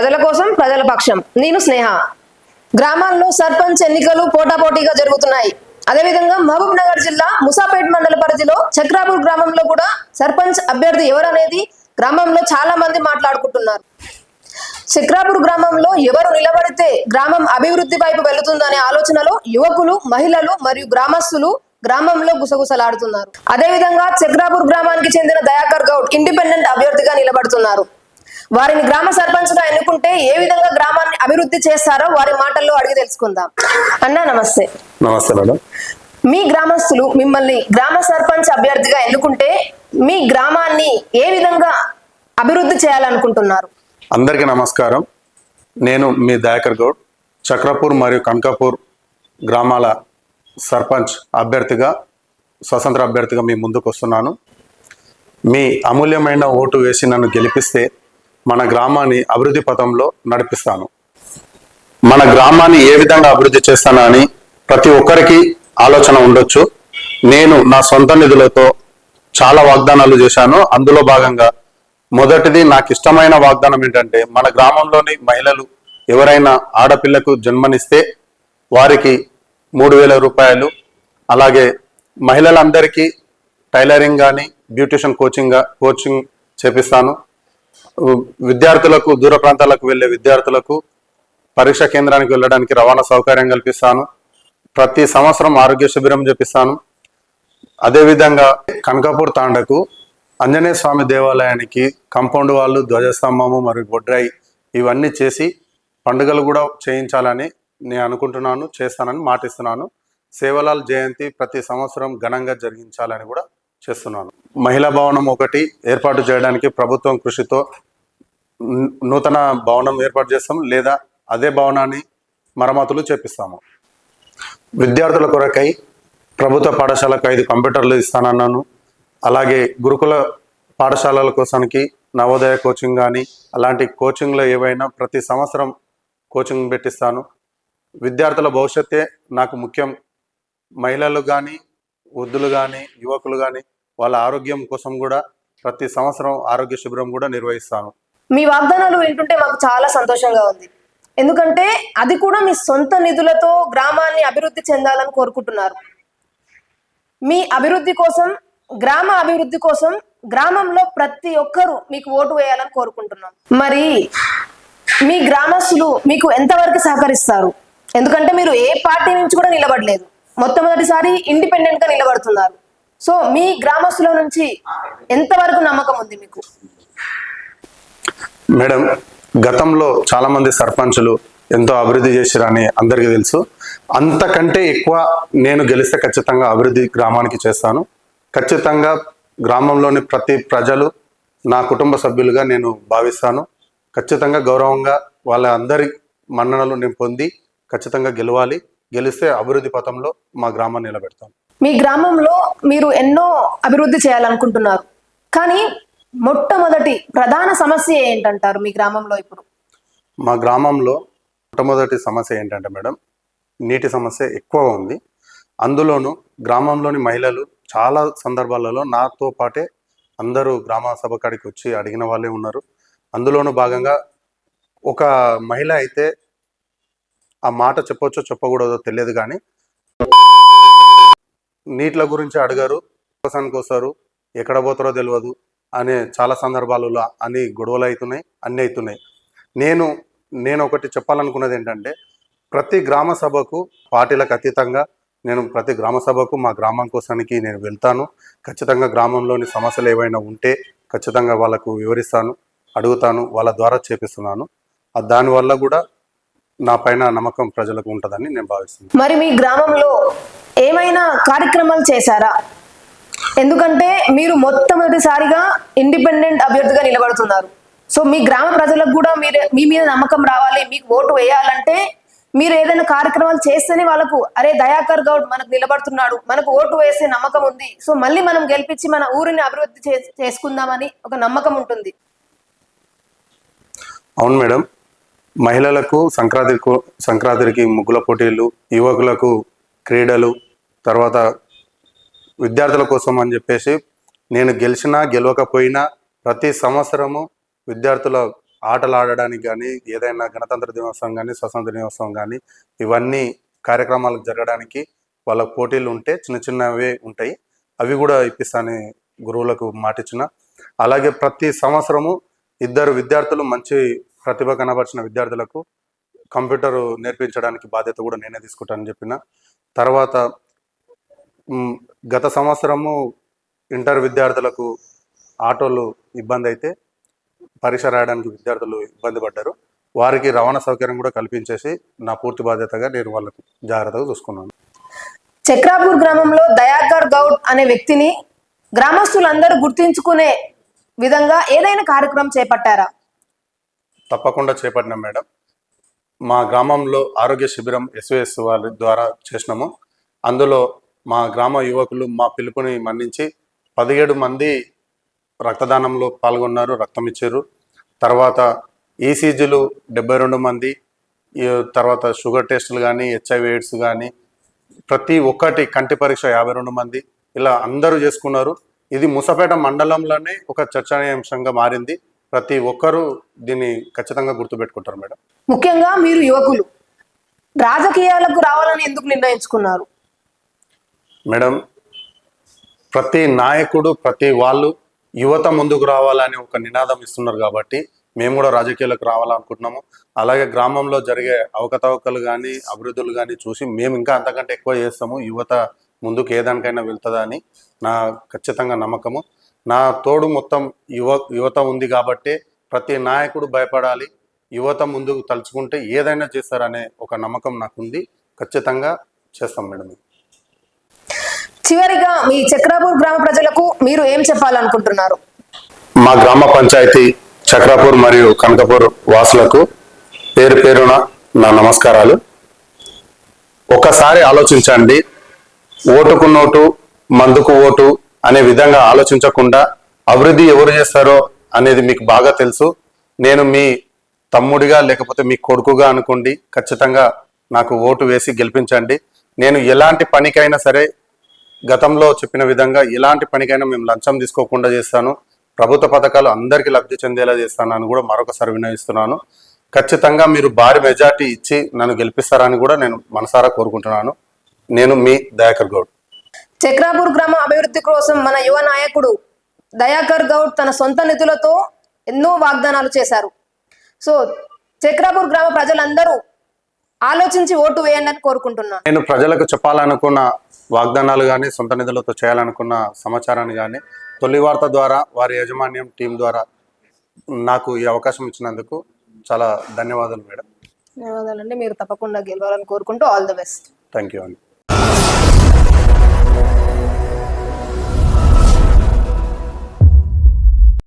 ప్రజల కోసం ప్రజల పక్షం. నేను స్నేహ. గ్రామాల్లో సర్పంచ్ ఎన్నికలు పోటాపోటీగా జరుగుతున్నాయి. అదేవిధంగా మహబూబ్ నగర్ జిల్లా ముసాపేట్ మండల పరిధిలో చక్రాపూర్ గ్రామంలో కూడా సర్పంచ్ అభ్యర్థి ఎవరనేది గ్రామంలో చాలా మంది మాట్లాడుకుంటున్నారు. చక్రాపూర్ గ్రామంలో ఎవరు నిలబడితే గ్రామం అభివృద్ధి వైపు వెళుతుందనే ఆలోచనలో యువకులు మహిళలు మరియు గ్రామస్తులు గ్రామంలో గుసగుసలాడుతున్నారు. అదేవిధంగా చక్రాపూర్ గ్రామానికి చెందిన దయాకర్ గౌడ్ ఇండిపెండెంట్ అభ్యర్థిగా నిలబడుతున్నారు. వారిని గ్రామ సర్పంచ్గా ఎన్నుకుంటే ఏ విధంగా గ్రామాన్ని అభివృద్ధి చేస్తారో వారి మాటల్లో అడిగి తెలుసుకుందాం. అన్నా నమస్తే. నమస్తే మేడం. మీ గ్రామస్తులు మిమ్మల్ని గ్రామ సర్పంచ్ అభ్యర్థిగా ఎన్నుకుంటే మీ గ్రామాన్ని ఏ విధంగా అభివృద్ధి చేయాలనుకుంటున్నారు? అందరికీ నమస్కారం. నేను మీ దయాకర్ గౌడ్ చక్రపూర్ మరియు కనకాపూర్ గ్రామాల సర్పంచ్ అభ్యర్థిగా స్వతంత్ర అభ్యర్థిగా మీ ముందుకు వస్తున్నాను. మీ అమూల్యమైన ఓటు వేసి నన్ను గెలిపిస్తే మన గ్రామాన్ని అభివృద్ధి పథంలో నడిపిస్తాను. మన గ్రామాన్ని ఏ విధంగా అభివృద్ధి చేస్తానని ప్రతి ఒక్కరికి ఆలోచన ఉండొచ్చు. నేను నా సొంత నిధులతో చాలా వాగ్దానాలు చేశాను. అందులో భాగంగా మొదటిది నాకు ఇష్టమైన వాగ్దానం ఏంటంటే మన గ్రామంలోని మహిళలు ఎవరైనా ఆడపిల్లకు జన్మనిస్తే వారికి మూడు వేల రూపాయలు. అలాగే మహిళలందరికీ టైలరింగ్ కానీ బ్యూటిషియన్ కోచింగ్ కోచింగ్ చేపిస్తాను. విద్యార్థులకు దూర ప్రాంతాలకు వెళ్ళే విద్యార్థులకు పరీక్ష కేంద్రానికి వెళ్ళడానికి రవాణా సౌకర్యం కల్పిస్తాను. ప్రతి సంవత్సరం ఆరోగ్య శిబిరం చేపిస్తాను అదేవిధంగా కనకాపూర్ తాండకు ఆంజనేయ స్వామి దేవాలయానికి కంపౌండ్ వాళ్ళు ధ్వజస్తంభము మరియు బొడ్రాయి ఇవన్నీ చేసి పండుగలు కూడా చేయించాలని నేను అనుకుంటున్నాను చేస్తానని మాటిస్తున్నాను. సేవలాల్ జయంతి ప్రతి సంవత్సరం ఘనంగా జరిగించాలని కూడా చేస్తున్నాను. మహిళా భవనం ఒకటి ఏర్పాటు చేయడానికి ప్రభుత్వం కృషితో నూతన భవనం ఏర్పాటు చేస్తాం లేదా అదే భవనాన్ని మరమ్మతులు చేపిస్తాము. విద్యార్థుల కొరకై ప్రభుత్వ పాఠశాలకు ఐదు కంప్యూటర్లు ఇస్తానన్నాను. అలాగే గురుకుల పాఠశాలల కోసానికి నవోదయ కోచింగ్ కానీ అలాంటి కోచింగ్లో ఏవైనా ప్రతి సంవత్సరం కోచింగ్ పెట్టిస్తాను. విద్యార్థుల భవిష్యత్తే నాకు ముఖ్యం. మహిళలు కానీ వృద్ధులు కానీ యువకులు కానీ వాళ్ళ ఆరోగ్యం కోసం కూడా ప్రతి సంవత్సరం ఆరోగ్య శిబిరం కూడా నిర్వహిస్తాను. మీ వాగ్దానాలు వింటుంటే మాకు చాలా సంతోషంగా ఉంది. ఎందుకంటే అది కూడా మీ సొంత నిధులతో గ్రామాన్ని అభివృద్ధి చెందాలని కోరుకుంటున్నారు. మీ అభివృద్ధి కోసం గ్రామ అభివృద్ధి కోసం గ్రామంలో ప్రతి ఒక్కరూ మీకు ఓటు వేయాలని కోరుకుంటున్నాం. మరి మీ గ్రామస్తులు మీకు ఎంతవరకు సహకరిస్తారు? ఎందుకంటే మీరు ఏ పార్టీ నుంచి కూడా నిలబడలేదు. మొట్టమొదటిసారి ఇండిపెండెంట్గా నిలబడుతున్నారు. సో మీ గ్రామస్తుల నుంచి ఎంతవరకు నమ్మకం ఉంది మీకు? మేడం గతంలో చాలా మంది సర్పంచులు ఎంతో అభివృద్ధి చేశారని అందరికీ తెలుసు. అంతకంటే ఎక్కువ నేను గెలిస్తే ఖచ్చితంగా అభివృద్ధి గ్రామానికి చేస్తాను. ఖచ్చితంగా గ్రామంలోని ప్రతి ప్రజలు నా కుటుంబ సభ్యులుగా నేను భావిస్తాను. ఖచ్చితంగా గౌరవంగా వాళ్ళ అందరి మన్ననలు నేను పొంది ఖచ్చితంగా గెలవాలి. గెలిస్తే అభివృద్ధి పథంలో మా గ్రామాన్ని నిలబెడతాను మీ గ్రామంలో మీరు ఎన్నో అభివృద్ధి చేయాలనుకుంటున్నారు. కానీ మొట్టమొదటి ప్రధాన సమస్య ఏంటంటారు మీ గ్రామంలో ఇప్పుడు? మా గ్రామంలో మొట్టమొదటి సమస్య ఏంటంటే మేడం నీటి సమస్య ఎక్కువ ఉంది. అందులోనూ గ్రామంలోని మహిళలు చాలా సందర్భాలలో నాతో పాటే అందరూ గ్రామ సభ కాడికి వచ్చి అడిగిన వాళ్ళే ఉన్నారు. అందులోనూ భాగంగా ఒక మహిళ అయితే ఆ మాట చెప్పొచ్చో చెప్పకూడదో తెలియదు కానీ నీట్ల గురించి అడిగారు. కోసానికి వస్తారు. ఎక్కడ పోతారో తెలియదు అనే చాలా సందర్భాలలో అని గొడవలు అవుతున్నాయి అన్నీ అవుతున్నాయి. నేను నేను ఒకటి చెప్పాలనుకున్నది ఏంటంటే ప్రతి గ్రామ సభకు పార్టీలకు అతీతంగా నేను ప్రతి గ్రామ సభకు మా గ్రామం కోసానికి నేను వెళ్తాను. ఖచ్చితంగా గ్రామంలోని సమస్యలు ఏవైనా ఉంటే ఖచ్చితంగా వాళ్ళకు వివరిస్తాను అడుగుతాను వాళ్ళ ద్వారా చేపిస్తున్నాను. దానివల్ల కూడా నా పైన నమ్మకం ప్రజలకు ఉంటుందని నేను భావిస్తున్నాను. మరి మీ గ్రామంలో ఏమైనా కార్యక్రమాలు చేశారా? ఎందుకంటే మీరు మొట్టమొదటిసారిగా ఇండిపెండెంట్ అభ్యర్థిగా నిలబడుతున్నారు. సో మీ గ్రామ ప్రజలకు కూడా మీరు మీ మీద నమ్మకం రావాలి మీకు ఓటు వేయాలంటే మీరు ఏదైనా కార్యక్రమాలు చేస్తేనే వాళ్ళకు అరే దయాకర్ గౌడ్ మనకు నిలబడుతున్నాడు మనకు ఓటు వేసే నమ్మకం ఉంది సో మళ్ళీ మనం గెలిపించి మన ఊరిని అభివృద్ధి చేసుకుందామని ఒక నమ్మకం ఉంటుంది. అవును మేడం. మహిళలకు సంక్రాంతికి సంక్రాంతికి ముగ్గుల పోటీలు యువకులకు క్రీడలు తర్వాత విద్యార్థుల కోసం అని చెప్పేసి నేను గెలిచినా గెలవకపోయినా ప్రతి సంవత్సరము విద్యార్థుల ఆటలు ఆడడానికి కానీ ఏదైనా గణతంత్ర దినోత్సవం కానీ స్వతంత్ర దినోత్సవం కానీ ఇవన్నీ కార్యక్రమాలు జరగడానికి వాళ్ళ పోటీలు ఉంటే చిన్న చిన్నవే ఉంటాయి. అవి కూడా ఇప్పిస్తాను గురువులకు మాటిచ్చిన. అలాగే ప్రతి సంవత్సరము ఇద్దరు విద్యార్థులు మంచి ప్రతిభ కనబరిచిన విద్యార్థులకు కంప్యూటర్ నేర్పించడానికి బాధ్యత కూడా నేనే తీసుకుంటానని చెప్పిన. తర్వాత గత సంవత్సరము ఇంటర్ విద్యార్థులకు ఆటోలు ఇబ్బంది అయితే పరీక్ష రాయడానికి విద్యార్థులు ఇబ్బంది పడ్డారు. వారికి రవాణా సౌకర్యం కూడా కల్పించేసి నా పూర్తి బాధ్యతగా నేను వాళ్ళకు జాగ్రత్తగా చూసుకున్నాను. చక్రాపూర్ గ్రామంలో దయాకర్ గౌడ్ అనే వ్యక్తిని గ్రామస్తులందరూ గుర్తించుకునే విధంగా ఏదైనా కార్యక్రమం చేపట్టారా? తప్పకుండా చేపట్టినాం మేడం. మా గ్రామంలో ఆరోగ్య శిబిరం ఎస్ఓఎస్ వారి ద్వారా చేసినాము. అందులో మా గ్రామ యువకులు మా పిలుపుని మన్నించి పదిహేడు మంది రక్తదానంలో పాల్గొన్నారు రక్తం ఇచ్చారు. తర్వాత ఈసీజీలు డెబ్బై రెండు మంది ఈ తర్వాత షుగర్ టెస్టులు కానీ హెచ్ఐవి ఎయిడ్స్ కానీ ప్రతి ఒక్కటి కంటి పరీక్ష యాభై రెండు మంది ఇలా అందరూ చేసుకున్నారు. ఇది ముసపేట మండలంలోనే ఒక చర్చనీయాంశంగా మారింది. ప్రతి ఒక్కరూ దీన్ని ఖచ్చితంగా గుర్తుపెట్టుకుంటారు మేడం. ముఖ్యంగా మీరు యువకులు. రాజకీయాలకు రావాలని ఎందుకు నిర్ణయించుకున్నారు? మేడం ప్రతి నాయకుడు ప్రతి వాళ్ళు యువత ముందుకు రావాలని ఒక నినాదం ఇస్తున్నారు కాబట్టి మేము కూడా రాజకీయాలకు రావాలనుకుంటున్నాము. అలాగే గ్రామంలో జరిగే అవకతవకలు కానీ అభివృద్ధులు కానీ చూసి మేము ఇంకా అంతకంటే ఎక్కువ చేస్తాము. యువత ముందుకు ఏదానికైనా వెళ్తుందా అని నా ఖచ్చితంగా నమ్మకము. నా తోడు మొత్తం యువ యువత ఉంది కాబట్టి ప్రతి నాయకుడు భయపడాలి. యువత ముందుకు తలుచుకుంటే ఏదైనా చేస్తారనే ఒక నమ్మకం నాకుంది. ఖచ్చితంగా చేస్తాం మేడం. చివరిగా మీ చక్రాపూర్ గ్రామ ప్రజలకు మీరు ఏం చెప్పాలనుకుంటున్నారు? మా గ్రామ పంచాయతీ చక్రాపూర్ మరియు కనకపూర్ వాసులకు పేరు పేరున నా నమస్కారాలు. ఒకసారి ఆలోచించండి. ఓటుకు నోటు మందుకు ఓటు అనే విధంగా ఆలోచించకుండా అభివృద్ధి ఎవరు చేస్తారో అనేది మీకు బాగా తెలుసు. నేను మీ తమ్ముడిగా లేకపోతే మీ కొడుకుగా అనుకోండి ఖచ్చితంగా నాకు ఓటు వేసి గెలిపించండి. నేను ఎలాంటి పనికైనా సరే గతంలో చెప్పిన విధంగా ఎలాంటి పనికైనా మేము లంచం తీసుకోకుండా చేస్తాను. ప్రభుత్వ పథకాలు అందరికీ లబ్ధి చెందేలా చేస్తాను అని కూడా మరొకసారి వినయిస్తున్నాను ఖచ్చితంగా మీరు భారీ మెజార్టీ ఇచ్చి నన్ను గెలిపిస్తారని కూడా నేను మనసారా కోరుకుంటున్నాను. నేను మీ దయాకర్ గౌడ్. చక్రాపూర్ గ్రామ అభివృద్ధి కోసం మన యువ నాయకుడు దయాకర్ గౌడ్ తన సొంత నిధులతో ఎన్నో వాగ్దానాలు చేశారు. సో చక్రాపూర్ గ్రామ ప్రజలందరూ ఆలోచించి ఓటు వేయండి అని కోరుకుంటున్నాను. నేను ప్రజలకు చెప్పాలనుకున్న వాగ్దానాలు కానీ సొంత నిధులతో చేయాలనుకున్న సమాచారాన్ని కానీ తొలి వార్త ద్వారా వారి యాజమాన్యం టీం ద్వారా నాకు ఈ అవకాశం ఇచ్చినందుకు చాలా ధన్యవాదాలు మేడం. ధన్యవాదాలండి. మీరు తప్పకుండా గెలవాలని కోరుకుంటూ all the best. Thank you అండి.